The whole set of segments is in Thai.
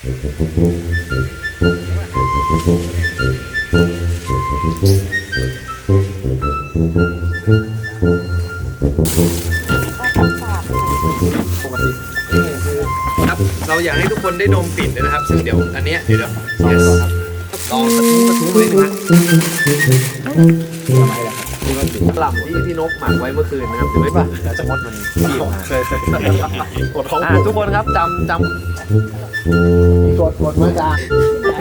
ครับเราอยากให้ทุกคนได้ดมกลิ่นด้วยนะครับ ซึ่งเดี๋ยวอันเนี้ยเดี๋ยวเดี๋ยวลองกระทุ้งกระทุ้งเลยนะกล่ำที่พี่นกหมักไว้เมื่อคืนนะครับถือไว้ป่ะจะมดมันขี้ออกมาเคยกดท้องทุกคนครับจำจำ กดกดมาจาก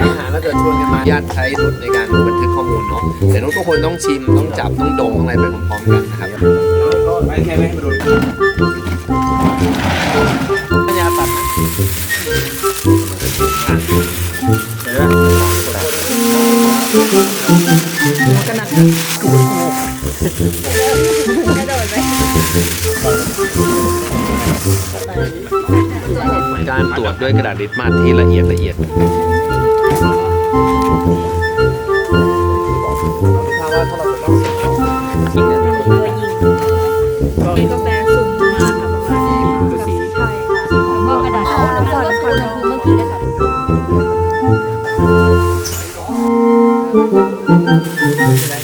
อาหารแล้วเกิดชวนกันมาญาติใช้นุชในการบันทึกข้อมูลเนาะแต่นุชทุกคนต้องชิมต้องจับต้องดมต้องอะไรไปพร้อมๆกันนะครับไม่แค่ไม่ให้มาโดนปัญญาตัดนะการตรวจด้วยกระดาษลิตมัสที่ละเอียดละเอียดถ้าว่าถ้าเราจะต้องเสียงยิงเนี่ยมีกาแฟสุ่มมาค่ะประมาณนี้คือสีใช่ค่ะเมื่อกระดาษเอาน้ำก่อนน้ำก่อนคือเมื่อกี้เลยค่ะน้ำ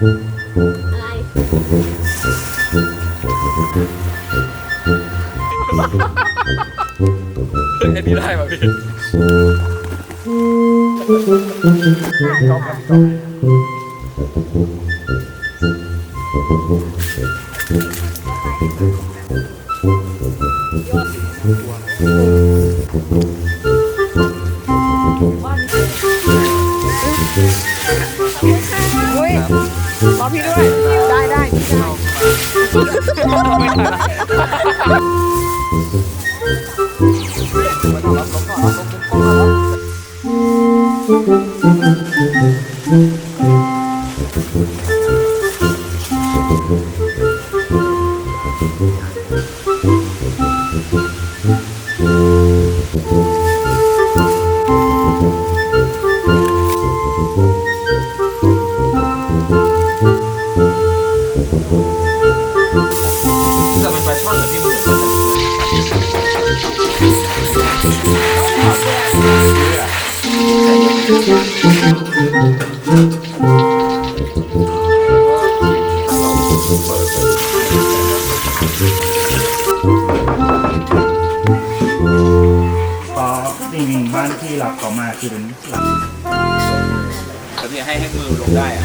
อันนี้ได้ป่ะพี่อุ้ยรอ พี่ด้วย ได้ได้ได้ ราะจริงๆบ้านที่รับเขามาคือเป็นหลักแล้วพี่ให้ให้มือลงได้อะ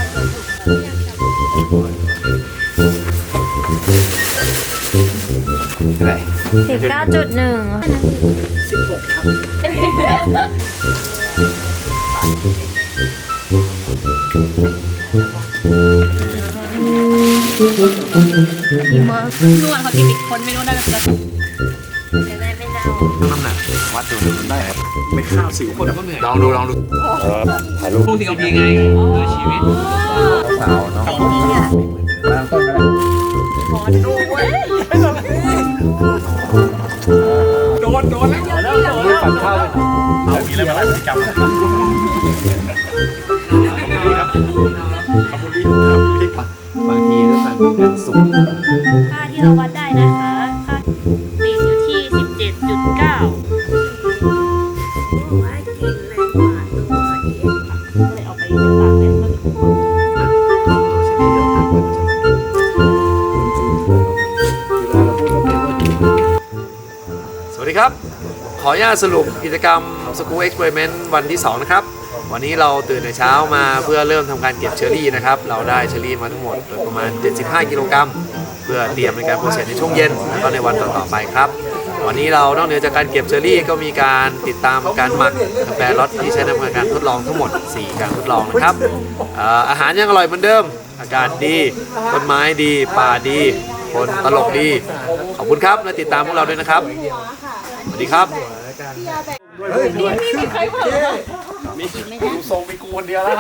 อะไรสิบเก้าจุดหนึ่งมีเมอร์นวดเขาติดติดคนไม่รู้ได้แบบจะน้ำหนัก วัดดูได้ครับไม่ข้าวสิวคนก็เหนื่อยลองดูลองดูพวกที่เอาพี่ไงเพื่อชีวิตสาวเนาะปั่นข้าวไปเอาอีกแล้วมาหลายพฤติกรรมบางทีก็ทานเป็นสุกค่าที่เราวัดได้นะคะ ขออนุญาตสรุปกิจกรรม School Experiment วันที่ 2 นะครับ วันนี้เราตื่นในเช้ามาเพื่อเริ่มทำการเก็บเชอรี่นะครับ เราได้เชอรี่มาทั้งหมดโดยประมาณ 75 กิโลกรัม เพื่อเตรียมในการโปรเซสในช่วงเย็น แล้วก็ในวันต่อๆไปครับ วันนี้เรานอกเหนือจากการเก็บเชอรี่ก็มีการติดตามการหมักกาแฟรสที่ใช้ในการทดลองทั้งหมด 4 การทดลองนะครับอ่ออาหารยังอร่อยเหมือนเดิม อากาศดี ต้นไม้ดี ป่าดี คนตลกดี คุณครับและติดตามพวกเราด้วยนะครับ สวัสดีครับ มีทรงมีกูคนเดียวแล้ว